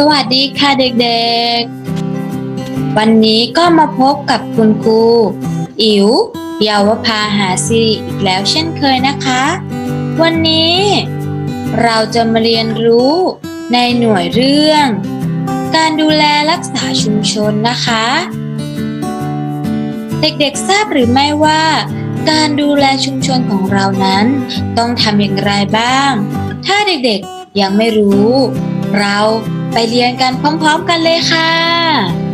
สวัสดีค่ะเด็กๆ วันนี้ก็มาพบกับคุณครูอิ๋วเยาวภาหาสิริอีกแล้วเช่นเคยนะคะ วันนี้ เราจะมาเรียนรู้ในหน่วยเรื่อง การดูแลรักษาชุมชนนะคะ เด็กๆทราบหรือไม่ว่า การดูแลชุมชนของเรานั้น ต้องทำอย่างไรบ้าง ถ้าเด็กๆยังไม่รู้ เรา ไปเรียนกันพร้อม ๆ กันเลยค่ะ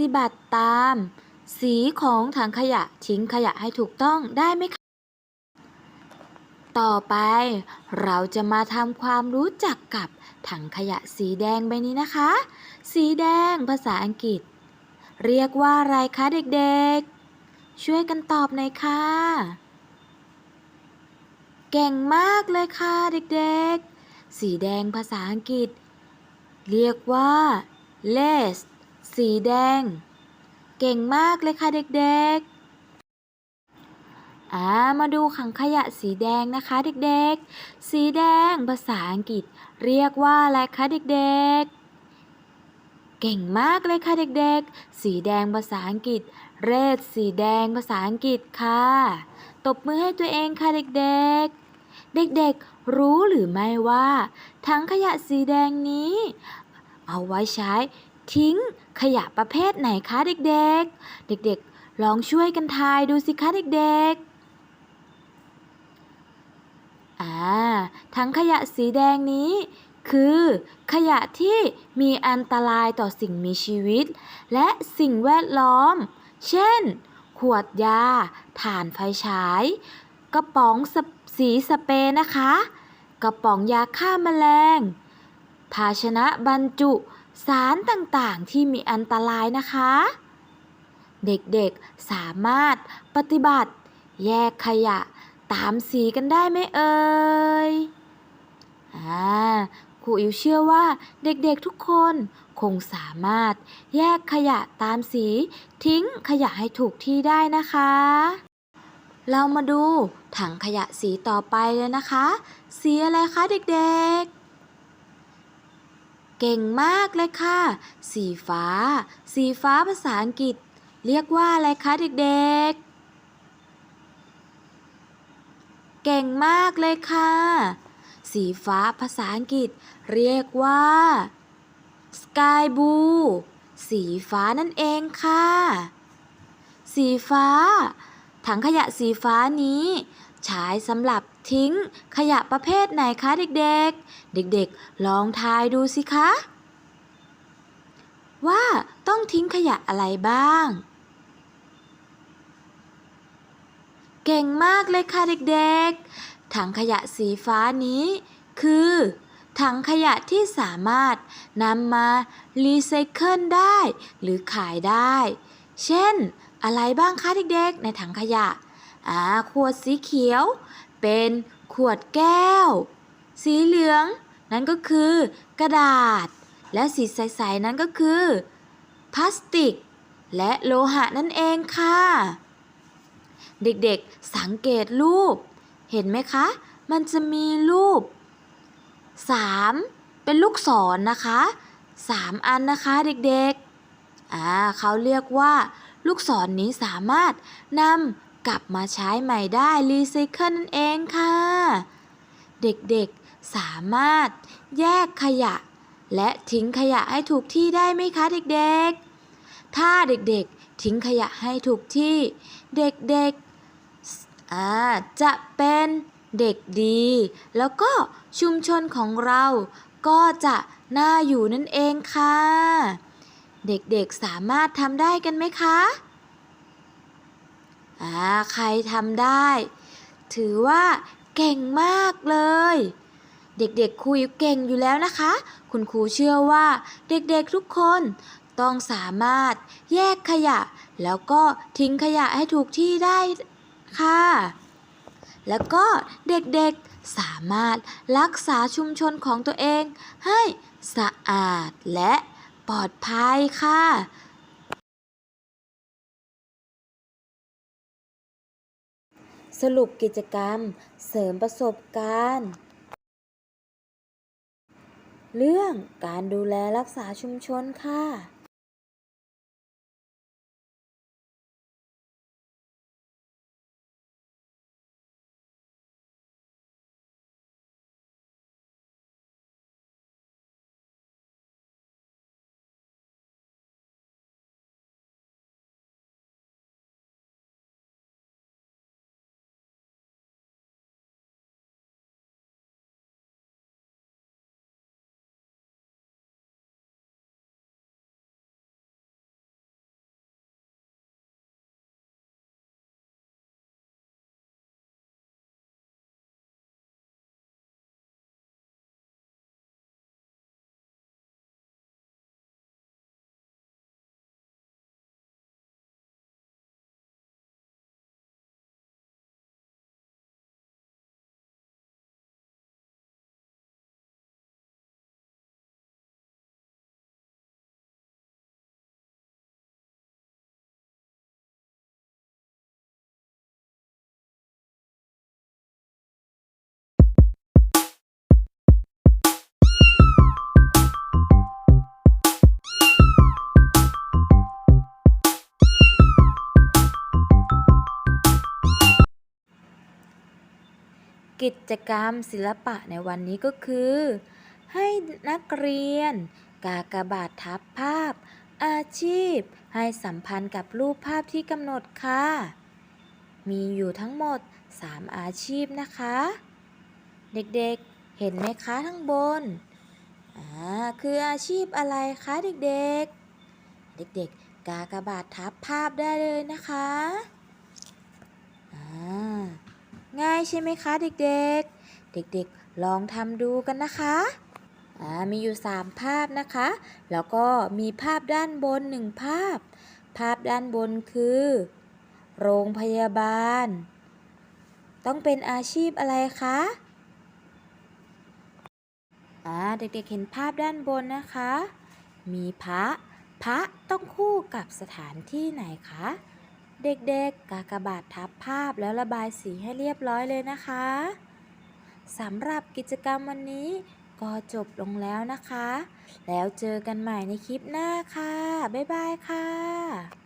ฏิบัติตาม สีของถังขยะทิ้งขยะให้ถูกต้องได้ไหมคะ ต่อไปเราจะมาทำความรู้จักกับถังขยะสีแดงใบนี้นะคะ สีแดงภาษาอังกฤษ เรียกว่าอะไรคะเด็กๆ ช่วยกันตอบหน่อยค่ะ เก่งมากเลยค่ะเด็กๆ สีแดงภาษาอังกฤษ เรียกว่า les สีแดง เก่งมากเลยค่ะเด็กๆอ่ามาดูขังขยะสีแดงนะคะเด็กๆ สีแดงภาษาอังกฤษ เรียกว่าอะไรคะเด็กๆเก่งมากเลยค่ะเด็กๆ สีแดงภาษาอังกฤษ red สีแดงภาษาอังกฤษค่ะ ตบมือให้ตัวเองค่ะเด็กๆ เด็กๆ รู้หรือไม่ว่า ถังขยะสีแดงนี้ เอาไว้ใช้ ทิ้ง ขยะประเภทไหนคะเด็กๆ เด็กๆ ลองช่วยกันทายดูสิคะเด็กๆ อ่าถังขยะสีแดงนี้ คือ ขยะที่มีอันตรายต่อสิ่งมีชีวิต และสิ่งแวดล้อม เช่น ขวดยา ถ่านไฟฉาย กระป๋องสสีสเปรย์นะคะ กระป๋องยาฆ่าแมลง ภาชนะบรรจุ สารต่างๆที่มีอันตรายนะคะ เด็กๆสามารถปฏิบัติ แยกขยะตามสีกันได้ไหมเอ่ยอ่าครูอิวเชื่อว่าเด็กๆทุกคนคงสามารถแยกขยะตามสี ทิ้งขยะให้ถูกที่ได้นะคะ เรามาดูถังขยะสีต่อไปเลยนะคะ สีอะไรคะเด็กๆ เก่งมากเลยค่ะ สีฟ้า สีฟ้าภาษาอังกฤษ เรียกว่าอะไรคะเด็กๆ เก่งมากเลยค่ะ สีฟ้าภาษาอังกฤษ เรียกว่า sky blue สีฟ้านั่นเองค่ะ สีฟ้า ถังขยะสีฟ้านี้ ใช้สำหรับ ทิ้ง ขยะประเภทไหนคะเด็กๆ เด็กๆ ลองทายดูสิคะ ว่าต้องทิ้งขยะอะไรบ้าง เก่งมากเลยค่ะเด็กๆ ถังขยะสีฟ้านี้ คือถังขยะที่สามารถนำมารีไซเคิลได้ หรือขายได้ เช่น อะไรบ้างคะเด็กๆ ในถังขยะ อ่า ขวดสีเขียว เป็นขวดแก้ว สีเหลือง นั่นก็คือกระดาษ และสีใสๆนั้นก็คือ พลาสติก และโลหะนั่นเองค่ะ เด็กๆสังเกตรูป เห็นไหมคะ มันจะมีรูป 3 เป็นลูกศรนนะคะ 3 อันนะคะเด็กๆอ่าเขาเรียกว่า ลูกศรนนี้สามารถนำ กลับมาใช้ใหม่ได้รีไซเคิลนั่นเองค่ะ เด็กๆสามารถแยกขยะ และทิ้งขยะให้ถูกที่ได้ไหมคะเด็กๆ ถ้าเด็กๆ ทิ้งขยะให้ถูกที่ เด็กๆจะเป็นเด็กดี แล้วก็ชุมชนของเราก็จะน่าอยู่นั่นเองค่ะ เด็กๆสามารถทำได้กันไหมคะ อ่าใครทำได้ ถือว่าเก่งมากเลย เด็กๆครูเก่งอยู่แล้วนะคะ คุณครูเชื่อว่าเด็กๆทุกคนต้องสามารถแยกขยะ แล้วก็ทิ้งขยะให้ถูกที่ได้ค่ะ แล้วก็เด็กๆสามารถรักษาชุมชนของตัวเองให้สะอาดและปลอดภัยค่ะ สรุปกิจกรรม เสริมประสบการณ์ เรื่องการดูแลรักษาชุมชนค่ะ กิจกรรมศิลปะในวันนี้ก็คือ ให้นักเรียน กากบาททับภาพ อาชีพ ให้สัมพันธ์กับรูปภาพที่กำหนดค่ะ มีอยู่ทั้งหมด 3 อาชีพนะคะ เด็กๆเห็นไหมคะทั้งบนอ่าคืออาชีพอะไรคะเด็กๆ เด็กๆ กากบาททับภาพได้เลยนะคะอ่า ง่ายใช่ไหมคะเด็กๆ เด็กๆ ลองทำดูกันนะคะอ่ามีอยู่ 3 ภาพนะคะ แล้วก็มีภาพด้านบน 1 ภาพ ภาพด้านบนคือ โรงพยาบาล ต้องเป็นอาชีพอะไรคะอ่าเด็กๆ เห็นภาพด้านบนนะคะ มีพระ พระต้องคู่กับสถานที่ไหนคะ เด็กๆ กากบาททับภาพแล้วระบายสีให้เรียบร้อยเลยนะคะสำหรับกิจกรรมวันนี้ก็จบลงแล้วนะคะ แล้วเจอกันใหม่ในคลิปหน้าค่ะ บ๊ายบายค่ะ